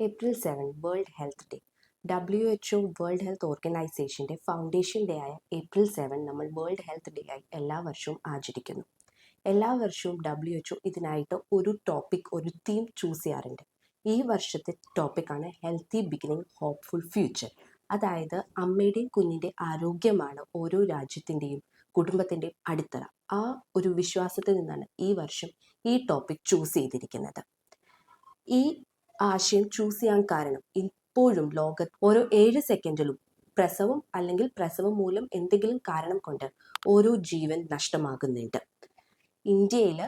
April seven world health day. W H O world health ഓർഗനൈസേഷന്റെ foundation day ആയ April seven നമ്മൾ world health day ആയി എല്ലാ വർഷവും ആചരിക്കുന്നു. എല്ലാ വർഷവും ഡബ്ല്യു എച്ച് ഒ ഇതിനായിട്ട് ഒരു ടോപ്പിക് ഒരു തീം ചൂസ് ചെയ്യാറുണ്ട്. ഈ വർഷത്തെ ടോപ്പിക്കാണ് ഹെൽത്തി ബിഗിനിങ് ഹോപ്പ്ഫുൾ ഫ്യൂച്ചർ. അതായത് അമ്മയുടെയും കുഞ്ഞിന്റെ ആരോഗ്യമാണ് ഓരോ രാജ്യത്തിന്റെയും കുടുംബത്തിന്റെയും അടിത്തറ. ആ ഒരു വിശ്വാസത്തിൽ നിന്നാണ് ഈ വർഷം ഈ ടോപ്പിക് ചൂസ് ചെയ്തിരിക്കുന്നത്. ഈ ആശയം ചൂസ് ചെയ്യാൻ കാരണം. ഇപ്പോഴും ലോകത്ത് ഓരോ ഏഴ് സെക്കൻഡിലും പ്രസവം അല്ലെങ്കിൽ പ്രസവം മൂലം എന്തെങ്കിലും കാരണം കൊണ്ട് ഓരോ ജീവൻ നഷ്ടമാകുന്നുണ്ട്. ഇന്ത്യയിൽ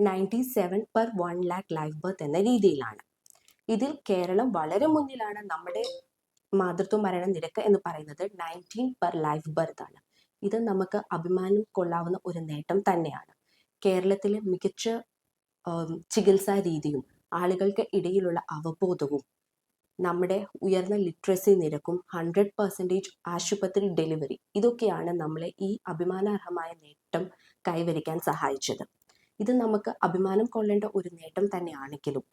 ninety seven per one lakh life birth എന്ന രീതിയിലാണ്. ഇതിൽ കേരളം വളരെ മുന്നിലാണ്. നമ്മുടെ മാതൃത്വ മരണ നിരക്ക് എന്ന് പറയുന്നത് നയന്റീൻ പെർ ലൈഫ് ബർത്ത് ആണ്. ഇത് നമുക്ക് അഭിമാനം കൊള്ളാവുന്ന ഒരു നേട്ടം തന്നെയാണ്. കേരളത്തിലെ മികച്ച ചികിത്സാ രീതിയും ആളുകൾക്ക് ഇടയിലുള്ള അവബോധവും നമ്മുടെ ഉയർന്ന ലിറ്ററസി നിരക്കും ഹൺഡ്രഡ് പെർസെന്റേജ് ആശുപത്രി ഡെലിവറി ഇതൊക്കെയാണ് നമ്മളെ ഈ അഭിമാനാർഹമായ നേട്ടം കൈവരിക്കാൻ സഹായിച്ചത്. ഇത് നമുക്ക് അഭിമാനം കൊള്ളേണ്ട ഒരു നേട്ടം തന്നെയാണെങ്കിലും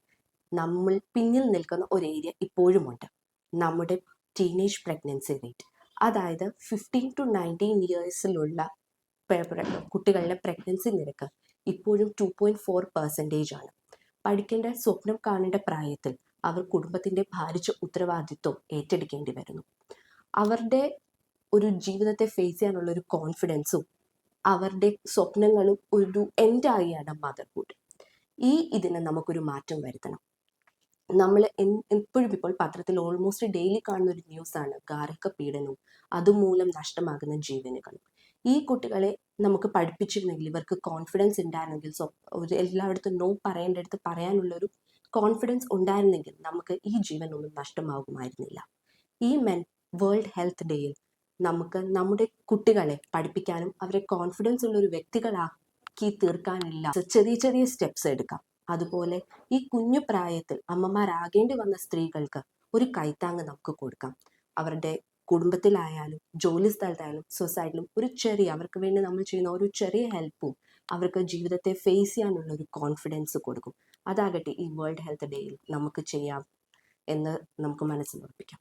നമ്മൾ പിന്നിൽ നിൽക്കുന്ന ഒരു ഏരിയ ഇപ്പോഴുമുണ്ട്. നമ്മുടെ ടീനേജ് പ്രഗ്നൻസി റേറ്റ് അതായത് ഫിഫ്റ്റീൻ ടു നയന്റീൻ ഇയേഴ്സിലുള്ള കുട്ടികളുടെ പ്രഗ്നൻസി നിരക്ക് ഇപ്പോഴും ടു പോയിന്റ് ഫോർ പെർസെന്റേജ് ആണ്. പഠിക്കേണ്ട സ്വപ്നം കാണേണ്ട പ്രായത്തിൽ അവർ കുടുംബത്തിന്റെ ഭാരിച്ച ഉത്തരവാദിത്വം ഏറ്റെടുക്കേണ്ടി വരുന്നു. അവരുടെ ഒരു ജീവിതത്തെ ഫേസ് ചെയ്യാനുള്ള ഒരു കോൺഫിഡൻസും അവരുടെ സ്വപ്നങ്ങളും ഒരു എൻഡായിയാണ് മദർഹുഡ് ഈ ഇതിന് നമുക്കൊരു മാറ്റം വരുത്തണം. നമ്മൾ എപ്പോഴും ഇപ്പോൾ പത്രത്തിൽ ഓൾമോസ്റ്റ് ഡെയിലി കാണുന്ന ഒരു ന്യൂസാണ് ഗാർഹിക പീഡനവും അതുമൂലം നഷ്ടമാകുന്ന ജീവനുകളും ഈ കുട്ടികളെ നമുക്ക് പഠിപ്പിച്ചിരുന്നെങ്കിൽ ഇവർക്ക് കോൺഫിഡൻസ് ഉണ്ടായിരുന്നെങ്കിൽ സോ ഒരു എല്ലായിടത്തും നോ പറയേണ്ടടുത്ത് പറയാനുള്ള ഒരു കോൺഫിഡൻസ് ഉണ്ടായിരുന്നെങ്കിൽ നമുക്ക് ഈ ജീവൻ ഒന്നും നഷ്ടമാകുമായിരുന്നില്ല. ഈ മെൻ വേൾഡ് ഹെൽത്ത് ഡേയിൽ നമുക്ക് നമ്മുടെ കുട്ടികളെ പഠിപ്പിക്കാനും അവരെ കോൺഫിഡൻസ് ഉള്ളൊരു വ്യക്തികളാക്കി തീർക്കാനില്ല ചെറിയ ചെറിയ സ്റ്റെപ്സ് എടുക്കാം. അതുപോലെ ഈ കുഞ്ഞു പ്രായത്തിൽ അമ്മമാരാകേണ്ടി വന്ന സ്ത്രീകൾക്ക് ഒരു കൈത്താങ് നമുക്ക് കൊടുക്കാം. അവരുടെ കുടുംബത്തിലായാലും ജോലി സ്ഥലത്തായാലും സൊസൈറ്റിയിലും ഒരു ചെറിയ അവർക്ക് വേണ്ടി നമ്മൾ ചെയ്യുന്ന ഒരു ചെറിയ ഹെൽപ്പും അവർക്ക് ജീവിതത്തെ ഫേസ് ചെയ്യാനുള്ള ഒരു കോൺഫിഡൻസ് കൊടുക്കും. അതാകട്ടെ ഈ വേൾഡ് ഹെൽത്ത് ഡേയിൽ നമുക്ക് ചെയ്യാം എന്ന് നമുക്ക് മനസ്സിൽ ഉറപ്പിക്കാം.